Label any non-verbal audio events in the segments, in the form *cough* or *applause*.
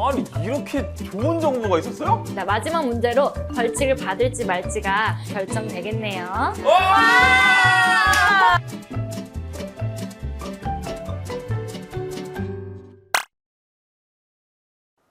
아니 이렇게 좋은 정보가 있었어요? 자, 마지막 문제로 벌칙을 받을지 말지가 결정되겠네요. 와!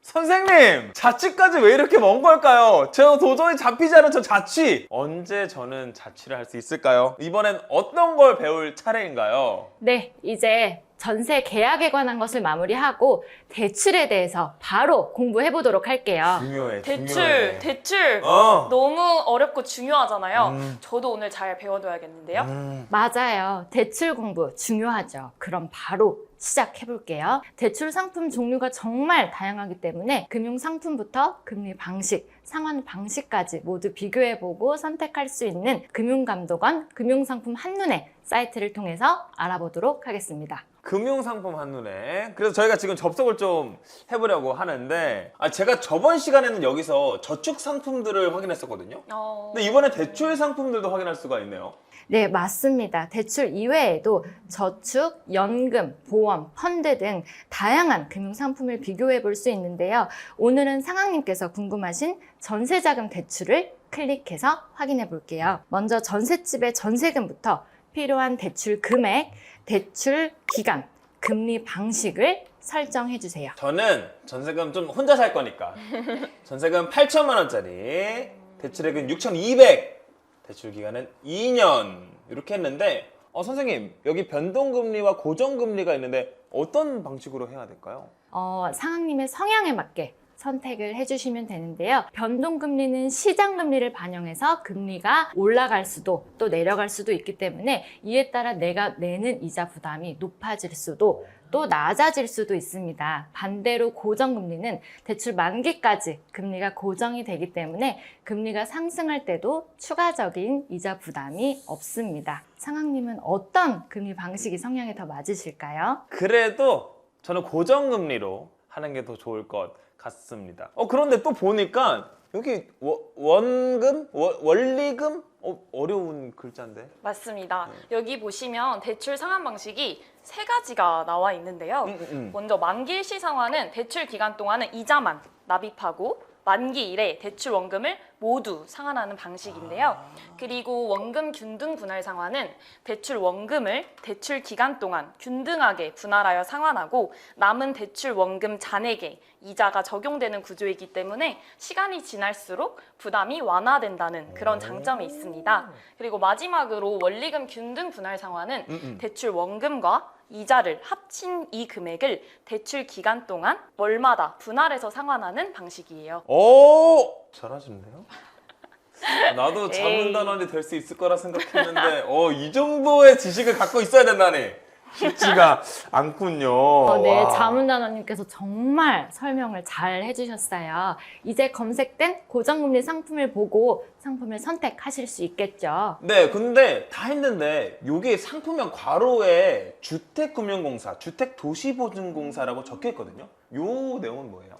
선생님, 자취까지 왜 이렇게 먼 걸까요? 저 도저히 잡히지 않은 저 자취. 언제 저는 자취를 할 수 있을까요? 이번엔 어떤 걸 배울 차례인가요? 네, 이제 전세 계약에 관한 것을 마무리하고 대출에 대해서 바로 공부해 보도록 할게요. 중요해, 대출, 중요해. 대출. 어. 너무 어렵고 중요하잖아요. 음. 저도 오늘 잘 배워둬야겠는데요. 음. 맞아요. 대출 공부 중요하죠. 그럼 바로 시작해 볼게요. 대출 상품 종류가 정말 다양하기 때문에 금융 상품부터 금리 방식, 상환 방식까지 모두 비교해 보고 선택할 수 있는 금융감독원 금융상품 한눈에 사이트를 통해서 알아보도록 하겠습니다. 금융상품 한눈에 그래서 저희가 지금 접속을 좀 해보려고 하는데 아, 제가 저번 시간에는 여기서 저축 상품들을 확인했었거든요 어... 근데 이번에 대출 상품들도 확인할 수가 있네요 네, 맞습니다. 대출 이외에도 저축, 연금, 보험, 펀드 등 다양한 금융 상품을 비교해 볼 수 있는데요. 오늘은 상황님께서 궁금하신 전세자금 대출을 클릭해서 확인해 볼게요. 먼저 전셋집의 전세금부터 필요한 대출 금액, 대출 기간, 금리 방식을 설정해 주세요. 저는 전세금 좀 혼자 살 거니까 *laughs* 전세금 8천만 원짜리 대출액은 6,200 대출 기간은 2년 이렇게 했는데 어 선생님 여기 변동금리와 고정금리가 있는데 어떤 방식으로 해야 될까요? 어, 상황님의 성향에 맞게 선택을 해주시면 되는데요. 변동금리는 시장금리를 반영해서 금리가 올라갈 수도 또 내려갈 수도 있기 때문에 이에 따라 내가 내는 이자 부담이 높아질 수도 또 낮아질 수도 있습니다. 반대로 고정금리는 대출 만기까지 금리가 고정이 되기 때문에 금리가 상승할 때도 추가적인 이자 부담이 없습니다. 상황님은 어떤 금리 방식이 성향에 더 맞으실까요? 그래도 저는 고정금리로 하는 게 더 좋을 것 같습니다. 어 그런데 또 보니까 여기 워- 원금, 워- 원리금 어, 어려운 글자인데. 맞습니다. 네. 여기 보시면 대출 상환 방식이 세 가지가 나와 있는데요. 음, 음, 음. 먼저 만기 일시 상환은 대출 기간 동안은 이자만 납입하고 만기 이래 대출 원금을 모두 상환하는 방식인데요. 아. 그리고 원금 균등 분할 상환은 대출 원금을 대출 기간 동안 균등하게 분할하여 상환하고 남은 대출 원금 잔액에 이자가 적용되는 구조이기 때문에 시간이 지날수록 부담이 완화된다는 그런 장점이 있습니다. 그리고 마지막으로 원리금 균등 분할 상환은 음, 음. 대출 원금과 이자를 합친 이 금액을 대출 기간 동안 월마다 분할해서 상환하는 방식이에요. 오 잘하시는데요? *laughs* 나도 에이. 자문단원이 될수 있을 거라 생각했는데 어, 이 정도의 지식을 갖고 있어야 된다니 쉽지가 않군요. 어, 네, 와. 자문단원님께서 정말 설명을 잘 해주셨어요. 이제 검색된 고정금리 상품을 보고 상품을 선택하실 수 있겠죠. 네, 근데 다 했는데 여기 상품명 괄호에 주택금융공사, 주택도시보증공사라고 적혀 있거든요. 요 내용은 뭐예요?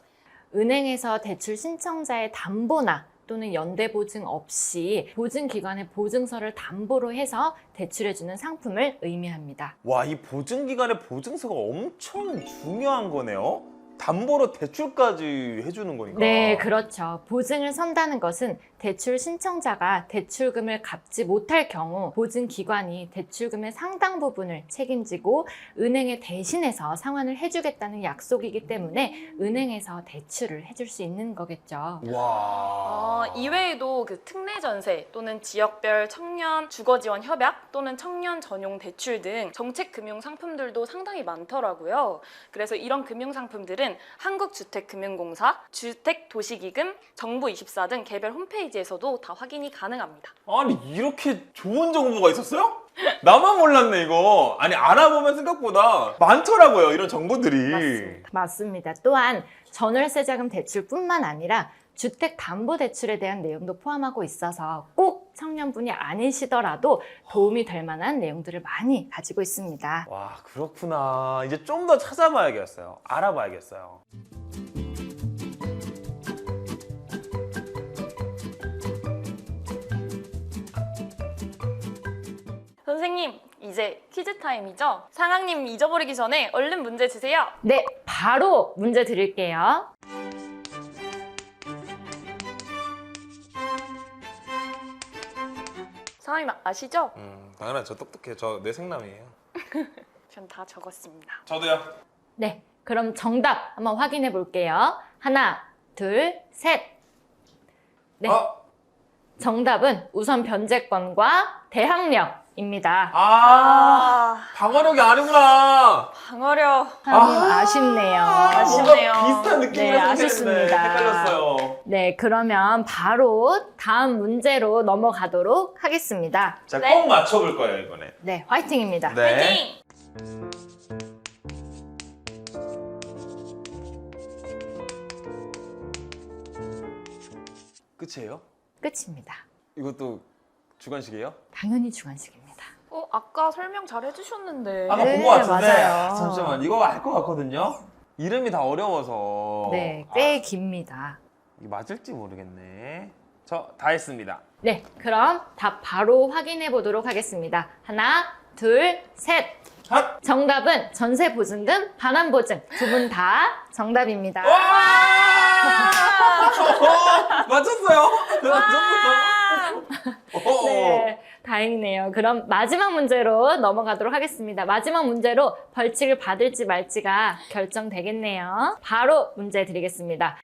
은행에서 대출 신청자의 담보나 또는 연대 보증 없이 보증 기관의 보증서를 담보로 해서 대출해주는 상품을 의미합니다. 와, 이 보증기관의 보증서가 엄청 중요한 거네요. 담보로 대출까지 해주는 거니까. 네, 그렇죠. 보증을 선다는 것은 대출 신청자가 대출금을 갚지 못할 경우 보증기관이 대출금의 상당 부분을 책임지고 은행에 대신해서 상환을 해주겠다는 약속이기 때문에 은행에서 대출을 해줄 수 있는 거겠죠. 와. 아, 이외에도 그 특례 전세 또는 지역별 청년 주거 지원 협약 또는 청년 전용 대출 등 정책 금융 상품들도 상당히 많더라고요. 그래서 이런 금융 상품들은 한국주택금융공사, 주택도시기금, 정부24 등 개별 홈페이지에서도 다 확인이 가능합니다. 아니 이렇게 좋은 정보가 있었어요? 나만 몰랐네 이거. 아니 알아보면 생각보다 많더라고요 이런 정보들이. 맞습니다. 맞습니다. 또한 전월세 자금 대출뿐만 아니라 주택 담보 대출에 대한 내용도 포함하고 있어서 꼭 청년분이 아니시더라도 도움이 될 만한 내용들을 많이 가지고 있습니다. 와 그렇구나. 이제 좀 더 찾아봐야겠어요. 알아봐야겠어요. 선생님, 이제 퀴즈 타임이죠? 상황님 잊어버리기 전에 얼른 문제 주세요. 네, 바로 문제 드릴게요. 상황님 아시죠? 음, 당연하죠. 똑똑해. 저 내생남이에요. *laughs* 전 다 적었습니다. 저도요. 네, 그럼 정답 한번 확인해 볼게요. 하나, 둘, 셋. 네, 어? 정답은 우선 변제권과 대항력. 입니다. 아, 방어력이 아니구나. 방어력. 하나님 아. 아쉽네요. 아쉽네요. 뭔가 비슷한 느낌이 네, 아쉽습니다. 헷갈렸어요. 네, 그러면 바로 다음 문제로 넘어가도록 하겠습니다. 자, 네. 꼭 맞춰볼 거예요 이번에. 네, 화이팅입니다. 네. 파이팅! 끝이에요? 끝입니다. 이것도 주관식이에요? 당연히 주관식입니다. 어, 아까 설명 잘 해주셨는데. 아까 네, 본거 같은데. 맞아요. 아, 잠시만, 이거 알 것 같거든요. 이름이 다 어려워서. 네, 아, 꽤 깁니다. 이게 맞을지 모르겠네. 저 다 했습니다. 네, 그럼 답 바로 확인해 보도록 하겠습니다. 하나, 둘, 셋. 핫! 정답은 전세 보증금, 반환 보증 두 분 다 정답입니다. 와! *laughs* 어, 맞췄어요. 맞췄어요. *laughs* 어. 네, 다행이네요. 그럼 마지막 문제로 넘어가도록 하겠습니다. 마지막 문제로 벌칙을 받을지 말지가 결정되겠네요. 바로 문제 드리겠습니다.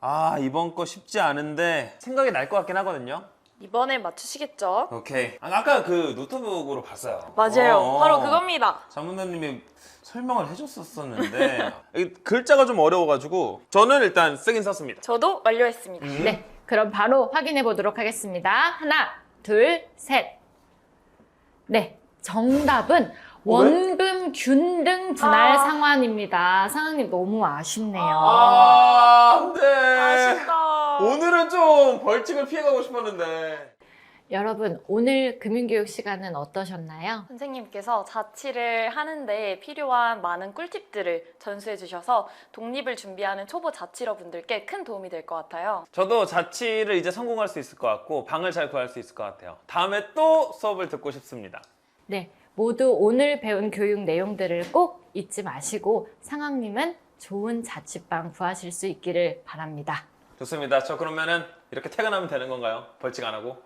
아 이번 거 쉽지 않은데 생각이 날 것 같긴 하거든요. 이번에 맞추시겠죠? 오케이. 아, 아까 그 노트북으로 봤어요. 맞아요. 어. 바로 그겁니다. 자문자님이 설명을 해줬었었는데 *laughs* 이 글자가 좀 어려워가지고 저는 일단 쓰긴 썼습니다. 저도 완료했습니다. 음. 네, 그럼 바로 확인해 보도록 하겠습니다. 하나, 둘, 셋. 네, 정답은 원금 균등 분할 아. 상환입니다. 상황님 너무 아쉽네요. 아, 안 돼. 아쉽다. 오늘은 좀 벌칙을 피해가고 싶었는데. 여러분, 오늘 금융교육 시간은 어떠셨나요? 선생님께서 자취를 하는데 필요한 많은 꿀팁들을 전수해 주셔서 독립을 준비하는 초보 자취러분들께 큰 도움이 될 것 같아요. 저도 자취를 이제 성공할 수 있을 것 같고 방을 잘 구할 수 있을 것 같아요. 다음에 또 수업을 듣고 싶습니다. 네, 모두 오늘 배운 교육 내용들을 꼭 잊지 마시고 상황님은 좋은 자취방 구하실 수 있기를 바랍니다. 좋습니다. 저 그러면은 이렇게 퇴근하면 되는 건가요? 벌칙 안 하고?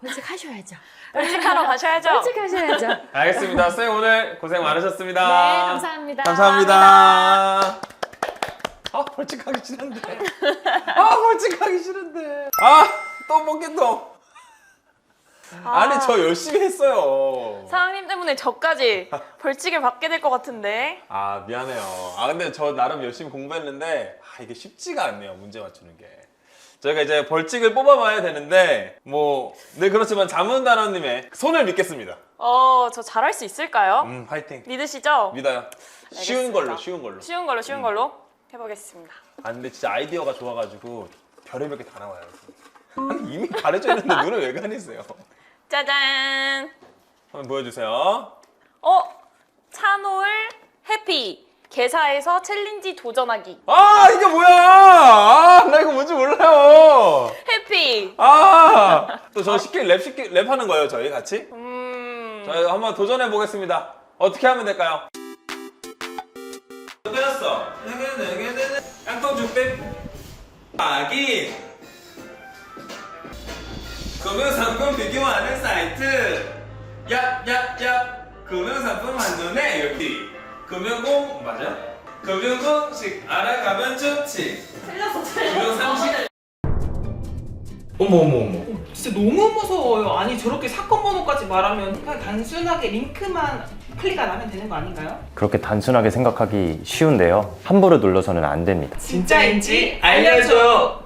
벌칙 하셔야죠. 벌칙하러 가셔야죠. 벌칙 하셔야죠. 알겠습니다. 선생님 오늘 고생 많으셨습니다. 네, 감사합니다. 감사합니다. 아 벌칙하기 싫은데. 아 벌칙하기 싫은데. 아 또 먹겠어. 아니 저 열심히 했어요. 사장님 때문에 저까지 벌칙을 받게 될 것 같은데. 아 미안해요. 아 근데 저 나름 열심히 공부했는데 아 이게 쉽지가 않네요. 문제 맞추는 게. 저희가 이제 벌칙을 뽑아봐야 되는데 뭐네 그렇지만 자문 단원님의 손을 믿겠습니다. 어, 저 잘할 수 있을까요? 음 파이팅. 믿으시죠? 믿어요. 쉬운. 걸로 쉬운 걸로. 쉬운 걸로 쉬운 걸로 해보겠습니다. 아 근데 진짜 아이디어가 좋아가지고 별의별 게 다 나와요. 아니, 이미 가려져 있는데 눈을 왜 가리세요? 짜잔. 한번 보여주세요. 어, 차노을 해피. 개사에서 챌린지 도전하기. 아 이게 뭐야? 아 나 이거 뭔지 몰라요. 해피. 아 또 저 시킬 랩 시킬 랩 하는 거예요 저희 같이? 음. 저희 한번 도전해 보겠습니다. 어떻게 하면 될까요? 끝났어. 깡통죽배 아기 금융상품 비교하는 사이트 얍얍얍 금융상품 한눈에 여기 금융공 맞아? 금융공식 알아가면 좋지 틀렸어, 금융상식 어머 어머 어머 진짜 너무 무서워요. 아니 저렇게 사건 번호까지 말하면 그냥 단순하게 링크만 클릭 안 하면 되는 거 아닌가요? 그렇게 단순하게 생각하기 쉬운데요. 함부로 눌러서는 안 됩니다. 진짜인지 알려줘.